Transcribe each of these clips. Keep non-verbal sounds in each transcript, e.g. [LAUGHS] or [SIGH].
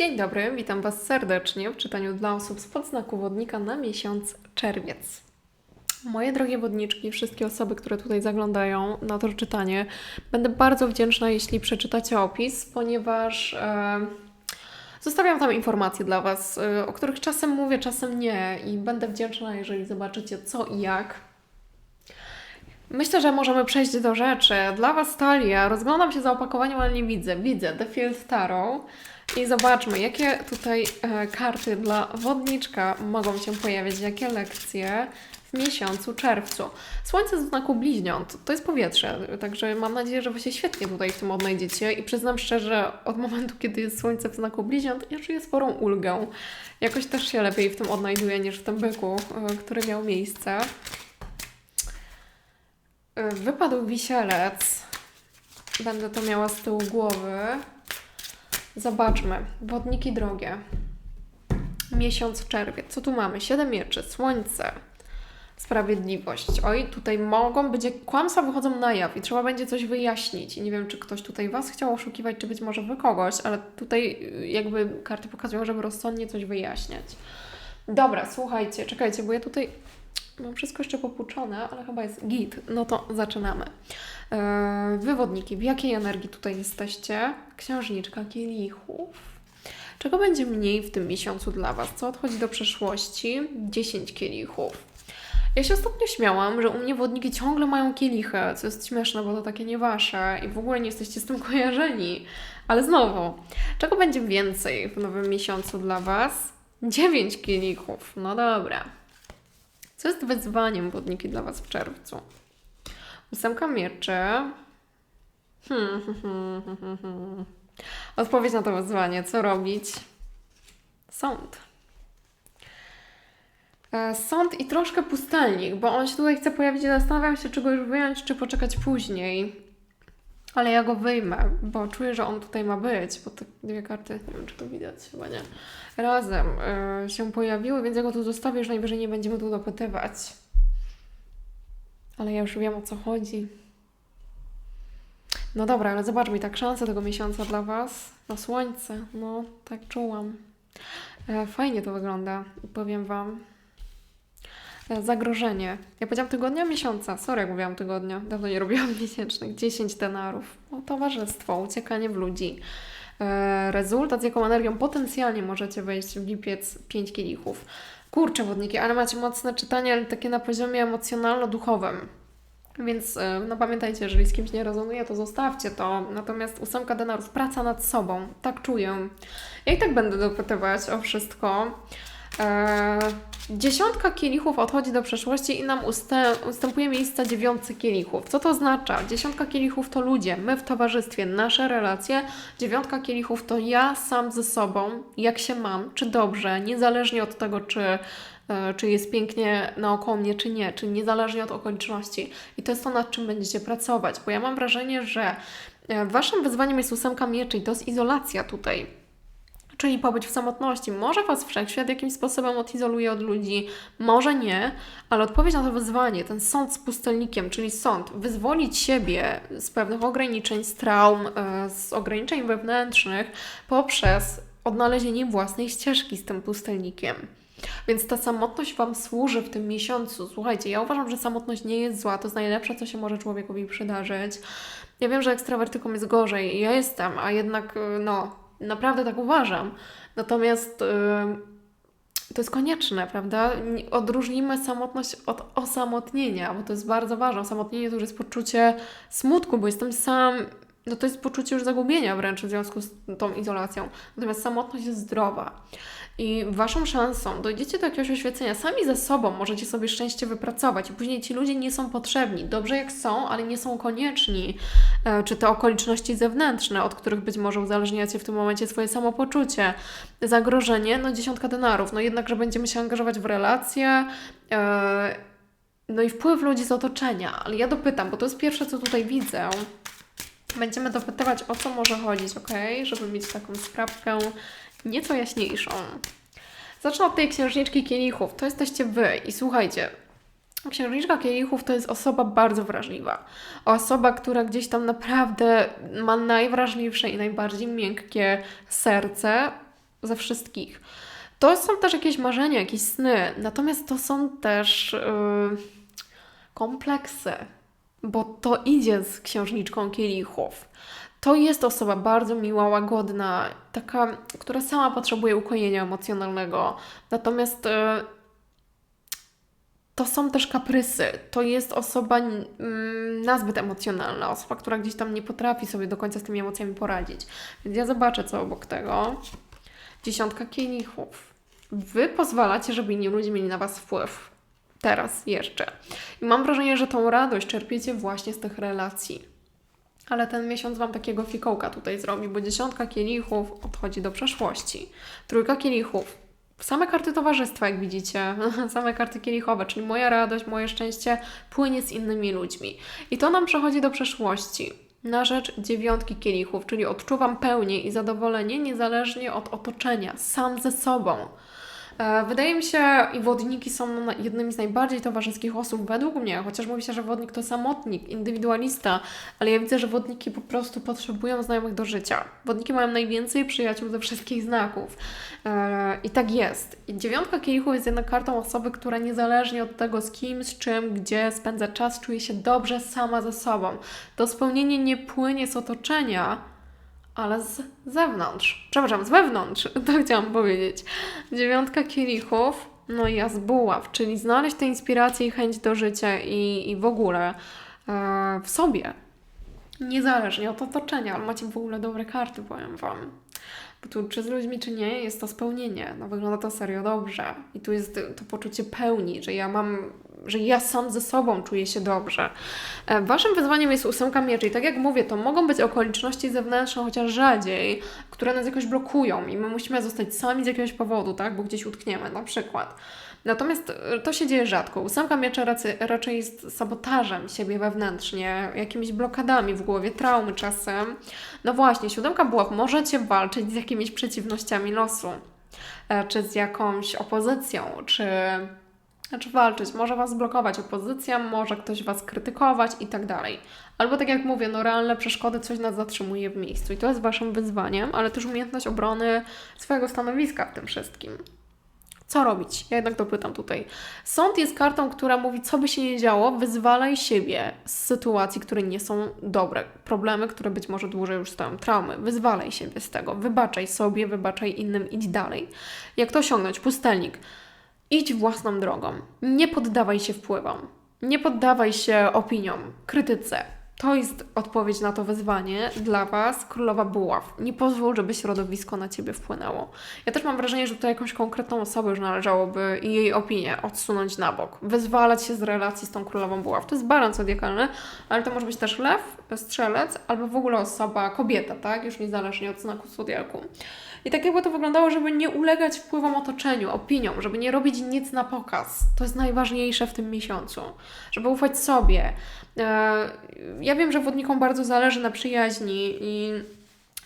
Dzień dobry, witam Was serdecznie w czytaniu dla osób z podznaku wodnika na miesiąc czerwiec. Moje drogie wodniczki, wszystkie osoby, które tutaj zaglądają na to czytanie, będę bardzo wdzięczna, jeśli przeczytacie opis, ponieważ e, zostawiam tam informacje dla Was, e, o których czasem mówię, czasem nie, i będę wdzięczna, jeżeli zobaczycie co i jak. Myślę, że możemy przejść do rzeczy. Dla Was talia. Rozglądam się za opakowaniem, ale nie widzę. Widzę The Field Tarot. I zobaczmy, jakie tutaj e, karty dla wodniczka mogą się pojawić, jakie lekcje w miesiącu czerwcu. Słońce w znaku bliźniąt, to jest powietrze, także mam nadzieję, że Wy się świetnie tutaj w tym odnajdziecie i przyznam szczerze, od momentu, kiedy jest słońce w znaku bliźniąt, ja czuję sporą ulgę. Jakoś też się lepiej w tym odnajduję niż w tym byku, e, który miał miejsce. E, Wypadł wisielec. Będę to miała z tyłu głowy. Zobaczmy. Wodniki drogie. Miesiąc czerwiec. Co tu mamy? Siedem mieczy, słońce, sprawiedliwość. Oj, tutaj mogą być, kłamstwa wychodzą na jaw i trzeba będzie coś wyjaśnić. I nie wiem, czy ktoś tutaj Was chciał oszukiwać, czy być może Wy kogoś, ale tutaj y, jakby karty pokazują, żeby rozsądnie coś wyjaśniać. Dobra, słuchajcie, czekajcie, bo ja tutaj mam wszystko jeszcze popłuczone, ale chyba jest git. No to zaczynamy. Eee, Wywodniki, w jakiej energii tutaj jesteście? Księżniczka kielichów. Czego będzie mniej w tym miesiącu dla Was? Co odchodzi do przeszłości? 10 kielichów. Ja się ostatnio śmiałam, że u mnie wodniki ciągle mają kielichy, co jest śmieszne, bo to takie nie wasze i w ogóle nie jesteście z tym kojarzeni. Ale znowu, czego będzie więcej w nowym miesiącu dla Was? 9 kielichów. No dobra. Co jest wyzwaniem wodniki dla Was w czerwcu? Ósemka mieczy. Hmm, hmm, hmm, hmm, hmm. Odpowiedź na to wyzwanie. Co robić? Sąd. E, Sąd i troszkę pustelnik, bo on się tutaj chce pojawić i zastanawiam się, czy go już wyjąć, czy poczekać później. Ale ja go wyjmę, bo czuję, że on tutaj ma być, bo te dwie karty, nie wiem czy to widać, chyba nie, razem e, się pojawiły, więc ja go tu zostawię, już najwyżej nie będziemy tu dopytywać. Ale ja już wiem o co chodzi. No dobra, ale zobaczmy, tak szanse tego miesiąca dla Was. No słońce, no tak czułam. E, fajnie to wygląda, powiem Wam. Zagrożenie. Ja powiedziałam tygodnia, miesiąca. Sorry, jak mówiłam tygodnia. Dawno nie robiłam [LAUGHS] miesięcznych. 10 denarów. No, towarzystwo, uciekanie w ludzi. E, rezultat, z jaką energią potencjalnie możecie wejść w lipiec 5 kielichów. Kurczę, wodniki, ale macie mocne czytanie, ale takie na poziomie emocjonalno-duchowym. Więc e, no pamiętajcie, jeżeli z kimś nie rezonuje, to zostawcie to. Natomiast ósemka denarów, praca nad sobą, tak czuję. Ja i tak będę dopytywać o wszystko. Eee, dziesiątka kielichów odchodzi do przeszłości i nam ustę- ustępuje miejsca dziewiątce kielichów. Co to oznacza? Dziesiątka kielichów to ludzie, my w towarzystwie, nasze relacje. Dziewiątka kielichów to ja sam ze sobą, jak się mam, czy dobrze, niezależnie od tego, czy, e, czy jest pięknie naokoło mnie, czy nie, czy niezależnie od okoliczności. I to jest to, nad czym będziecie pracować, bo ja mam wrażenie, że e, waszym wyzwaniem jest ósemka mieczy i to jest izolacja tutaj czyli pobyć w samotności. Może Was wszechświat jakimś sposobem odizoluje od ludzi, może nie, ale odpowiedź na to wyzwanie, ten sąd z pustelnikiem, czyli sąd, wyzwolić siebie z pewnych ograniczeń, z traum, e, z ograniczeń wewnętrznych poprzez odnalezienie własnej ścieżki z tym pustelnikiem. Więc ta samotność Wam służy w tym miesiącu. Słuchajcie, ja uważam, że samotność nie jest zła, to jest najlepsze, co się może człowiekowi przydarzyć. Ja wiem, że ekstrawertykom jest gorzej, ja jestem, a jednak, e, no, Naprawdę tak uważam. Natomiast yy, to jest konieczne, prawda? Odróżnimy samotność od osamotnienia, bo to jest bardzo ważne. Osamotnienie to już jest poczucie smutku, bo jestem sam. No to jest poczucie już zagubienia wręcz w związku z tą izolacją. Natomiast samotność jest zdrowa. I waszą szansą dojdziecie do jakiegoś oświecenia. Sami ze sobą możecie sobie szczęście wypracować i później ci ludzie nie są potrzebni. Dobrze jak są, ale nie są konieczni. E, Czy te okoliczności zewnętrzne, od których być może uzależniacie w tym momencie swoje samopoczucie. Zagrożenie, no dziesiątka denarów. No jednak, że będziemy się angażować w relacje. e, No i wpływ ludzi z otoczenia. Ale ja dopytam, bo to jest pierwsze, co tutaj widzę. Będziemy dopytywać, o co może chodzić, ok? Żeby mieć taką sprawkę nieco jaśniejszą. Zacznę od tej księżniczki kielichów. To jesteście wy. I słuchajcie, księżniczka kielichów to jest osoba bardzo wrażliwa. Osoba, która gdzieś tam naprawdę ma najwrażliwsze i najbardziej miękkie serce. ze wszystkich. To są też jakieś marzenia, jakieś sny, natomiast to są też yy, kompleksy, bo to idzie z księżniczką kielichów. To jest osoba bardzo miła, łagodna, taka, która sama potrzebuje ukojenia emocjonalnego. Natomiast yy, to są też kaprysy. To jest osoba mm, nazbyt emocjonalna, osoba, która gdzieś tam nie potrafi sobie do końca z tymi emocjami poradzić. Więc ja zobaczę, co obok tego. Dziesiątka kielichów. Wy pozwalacie, żeby inni ludzie mieli na Was wpływ. Teraz jeszcze. I mam wrażenie, że tą radość czerpiecie właśnie z tych relacji. Ale ten miesiąc Wam takiego fikołka tutaj zrobi, bo dziesiątka kielichów odchodzi do przeszłości. Trójka kielichów Same karty towarzystwa, jak widzicie, [LAUGHS] same karty kielichowe, czyli moja radość, moje szczęście płynie z innymi ludźmi. I to nam przechodzi do przeszłości. Na rzecz dziewiątki kielichów, czyli odczuwam pełnię i zadowolenie niezależnie od otoczenia, sam ze sobą. E, wydaje mi się, i wodniki są jednymi z najbardziej towarzyskich osób według mnie, chociaż mówi się, że wodnik to samotnik, indywidualista, ale ja widzę, że wodniki po prostu potrzebują znajomych do życia. Wodniki mają najwięcej przyjaciół ze wszystkich znaków. E, I tak jest. I dziewiątka kielichów jest jednak kartą osoby, która niezależnie od tego, z kim, z czym, gdzie spędza czas, czuje się dobrze sama ze sobą. To spełnienie nie płynie z otoczenia, ale z zewnątrz. Przepraszam, z wewnątrz, [LAUGHS] to chciałam powiedzieć. Dziewiątka kielichów, no i z buław, czyli znaleźć tę inspirację i chęć do życia i, i w ogóle e, w sobie. Niezależnie od otoczenia, ale macie w ogóle dobre karty, powiem Wam. Tu czy z ludźmi, czy nie, jest to spełnienie. No wygląda to serio dobrze. I tu jest to poczucie pełni, że ja mam że ja sam ze sobą czuję się dobrze. E, waszym wyzwaniem jest ósemka mieczy i tak jak mówię, to mogą być okoliczności zewnętrzne, chociaż rzadziej, które nas jakoś blokują i my musimy zostać sami z jakiegoś powodu, tak, bo gdzieś utkniemy na przykład. Natomiast e, to się dzieje rzadko. Ósemka mieczy raczej, raczej jest sabotażem siebie wewnętrznie, jakimiś blokadami w głowie, traumy czasem. No właśnie, siódemka buław, możecie walczyć z jakimiś przeciwnościami losu, e, czy z jakąś opozycją, czy znaczy walczyć, może Was blokować opozycja, może ktoś Was krytykować i tak dalej. Albo tak jak mówię, no realne przeszkody, coś nas zatrzymuje w miejscu i to jest Waszym wyzwaniem, ale też umiejętność obrony swojego stanowiska w tym wszystkim. Co robić? Ja jednak dopytam tutaj. Sąd jest kartą, która mówi, co by się nie działo, wyzwalaj siebie z sytuacji, które nie są dobre. Problemy, które być może dłużej już stoją, traumy. Wyzwalaj siebie z tego. Wybaczaj sobie, wybaczaj innym, idź dalej. Jak to osiągnąć? Pustelnik. Idź własną drogą. Nie poddawaj się wpływom. Nie poddawaj się opiniom, krytyce. To jest odpowiedź na to wyzwanie dla Was, królowa buław. Nie pozwól, żeby środowisko na Ciebie wpłynęło. Ja też mam wrażenie, że tutaj jakąś konkretną osobę już należałoby i jej opinię odsunąć na bok. Wyzwalać się z relacji z tą królową buław. To jest balans zodiakalny, ale to może być też lew, strzelec albo w ogóle osoba, kobieta, tak? Już niezależnie od znaku zodiaku. I tak jakby to wyglądało, żeby nie ulegać wpływom otoczeniu, opiniom, żeby nie robić nic na pokaz. To jest najważniejsze w tym miesiącu. Żeby ufać sobie. E, ja wiem, że wodnikom bardzo zależy na przyjaźni i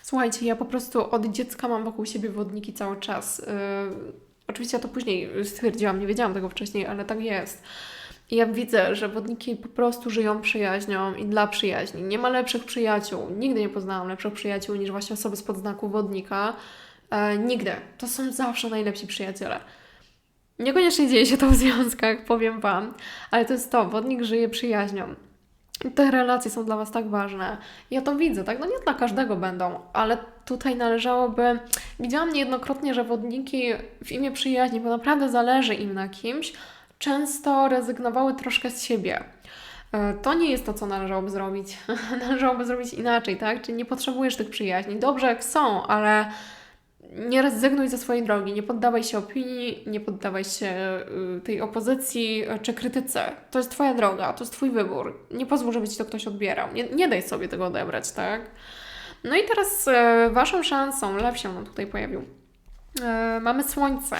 słuchajcie, ja po prostu od dziecka mam wokół siebie wodniki cały czas. E, oczywiście ja to później stwierdziłam, nie wiedziałam tego wcześniej, ale tak jest. I ja widzę, że wodniki po prostu żyją przyjaźnią i dla przyjaźni. Nie ma lepszych przyjaciół. Nigdy nie poznałam lepszych przyjaciół niż właśnie osoby spod znaku wodnika. E, nigdy. To są zawsze najlepsi przyjaciele. Niekoniecznie dzieje się to w związkach, powiem Wam, ale to jest to, wodnik żyje przyjaźnią. Te relacje są dla Was tak ważne. Ja to widzę, tak? No nie dla każdego będą, ale tutaj należałoby. Widziałam niejednokrotnie, że wodniki w imię przyjaźni, bo naprawdę zależy im na kimś, często rezygnowały troszkę z siebie. E, to nie jest to, co należałoby zrobić. [LAUGHS] należałoby zrobić inaczej, tak? Czyli nie potrzebujesz tych przyjaźni. Dobrze, jak są, ale nie rezygnuj ze swojej drogi, nie poddawaj się opinii, nie poddawaj się y, tej opozycji y, czy krytyce. To jest Twoja droga, to jest Twój wybór. Nie pozwól, żeby Ci to ktoś odbierał. Nie, nie daj sobie tego odebrać, tak? No i teraz e, Waszą szansą, lew się nam tutaj pojawił, mamy Słońce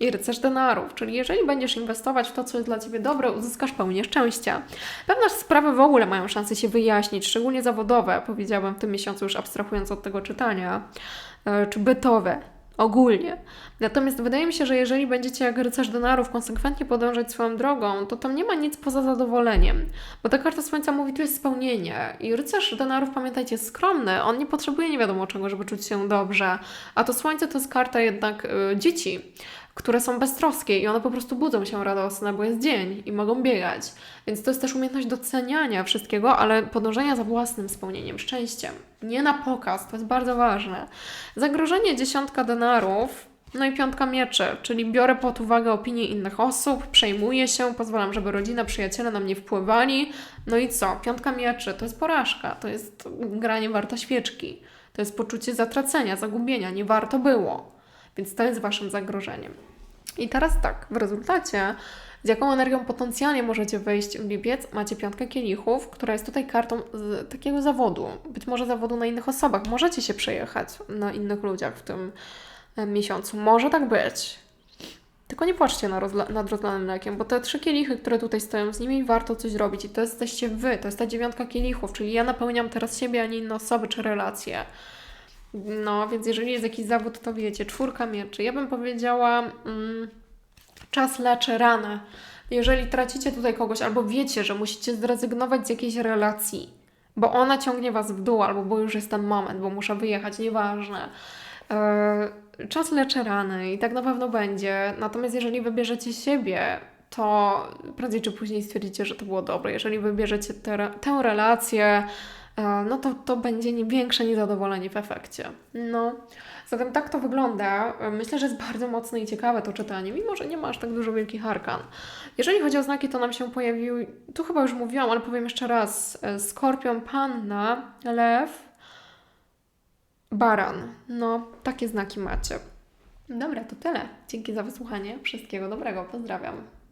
i rycerz denarów, czyli jeżeli będziesz inwestować w to, co jest dla Ciebie dobre, uzyskasz pełnię szczęścia. Pewne sprawy w ogóle mają szansę się wyjaśnić, szczególnie zawodowe, powiedziałabym w tym miesiącu już abstrahując od tego czytania. E, czy bytowe. Ogólnie. Natomiast wydaje mi się, że jeżeli będziecie jak rycerz denarów konsekwentnie podążać swoją drogą, to tam nie ma nic poza zadowoleniem. Bo ta karta słońca mówi, tu jest spełnienie. I rycerz denarów, pamiętajcie, jest skromny. On nie potrzebuje nie wiadomo czego, żeby czuć się dobrze. A to słońce to jest karta jednak y, dzieci które są beztroskie i one po prostu budzą się radosne, bo jest dzień i mogą biegać. Więc to jest też umiejętność doceniania wszystkiego, ale podążania za własnym spełnieniem, szczęściem. Nie na pokaz, to jest bardzo ważne. Zagrożenie dziesiątka denarów. No i piątka mieczy, czyli biorę pod uwagę opinie innych osób, przejmuję się, pozwalam, żeby rodzina, przyjaciele na mnie wpływali. No i co? Piątka mieczy to jest porażka, to jest granie warta świeczki, to jest poczucie zatracenia, zagubienia, nie warto było. Więc to jest Waszym zagrożeniem. I teraz tak, w rezultacie, z jaką energią potencjalnie możecie wejść w lipiec, macie piątkę kielichów, która jest tutaj kartą takiego zawodu, być może zawodu na innych osobach. Możecie się przejechać na innych ludziach w tym e, miesiącu. Może tak być. Tylko nie płaczcie na rozla- nad rozlanym mlekiem, bo te trzy kielichy, które tutaj stoją, z nimi warto coś zrobić. I to jesteście wy, to jest ta dziewiątka kielichów, czyli ja napełniam teraz siebie, a nie inne osoby czy relacje. No, więc jeżeli jest jakiś zawód, to wiecie, czwórka mieczy. Ja bym powiedziała, mm, czas leczy ranę. Jeżeli tracicie tutaj kogoś, albo wiecie, że musicie zrezygnować z jakiejś relacji, bo ona ciągnie was w dół, albo bo już jest ten moment, bo muszę wyjechać, nieważne. Yy, czas leczy rany i tak na pewno będzie. Natomiast jeżeli wybierzecie siebie, to prędzej czy później stwierdzicie, że to było dobre. Jeżeli wybierzecie te, tę relację, no to to będzie nie większe niezadowolenie w efekcie. No, zatem tak to wygląda. E, Myślę, że jest bardzo mocne i ciekawe to czytanie, mimo że nie ma aż tak dużo wielkich arkan. Jeżeli chodzi o znaki, to nam się pojawił, tu chyba już mówiłam, ale powiem jeszcze raz, e, Skorpion, Panna, Lew, Baran. No, takie znaki macie. Dobra, to tyle. Dzięki za wysłuchanie. Wszystkiego dobrego. Pozdrawiam.